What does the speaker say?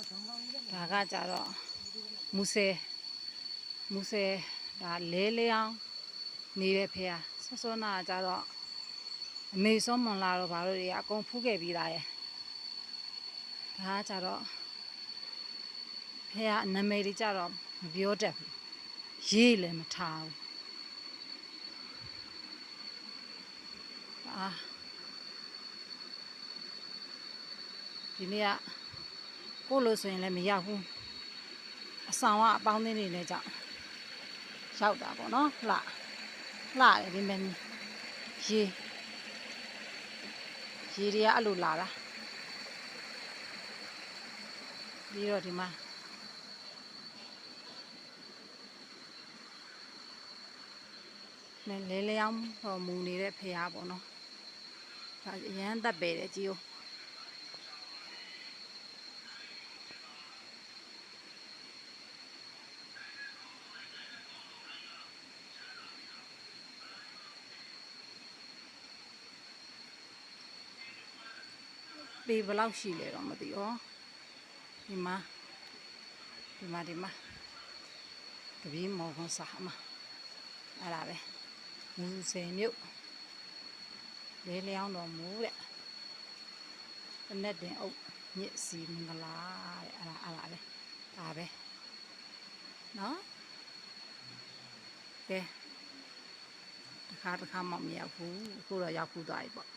ဒါကကြတော့မူဆယ်မူဆယ်ဒါလဲလျောင်းနေတဲ့ဖေဟာစောစောနာကကြတော့အမေစောမွန်လာတော့ဘာလို့တွေအကုန်ဖူးခဲ့ပြီးသားရဲ့ဒါကကြတော့ဖေဟာနာမည်တွေကြတော့မပြောတတ်ဘူးရေးလည်းမထားဘူးဒါဒီနေ့က ကိုယ့်လို့ဆိုရင်လည်းမရောက်ဘူးအဆောင်ကအပေါင်းအသင်းတွေနဲ့ကြောင့်ရောက်တာပေါ့နော်လှလှတယ်ဒီမဲ့ရေရေတွေကအဲ့လိုလာတာပြီးတော့ဒီမှာလဲလဲလျောင်းဟောမူနေတဲ့ဖះပေါ့နော်ဒါအရန်တက်ပဲတယ်ကြီး ਉਹ ပေဘယ်လောက်ရှိလဲတော့မသိဩဒီမှာဒီမှာဒီမှာတပင်းမော်ကွန်စာအမအဲ့ဒါပဲမူစင်မြို့လဲလျောင်းတော်မူတဲ့တနက်တင်အုပ်မြစ်စီမင်္ဂလာတဲ့အဲ့ဒါအဲ့ဒါပဲဒါပဲနော်ကဲတစ်ခါတစ်ခါမှမရောက်ဘူးအခုတော့ရောက်ဘူးသွားပြီပေါ့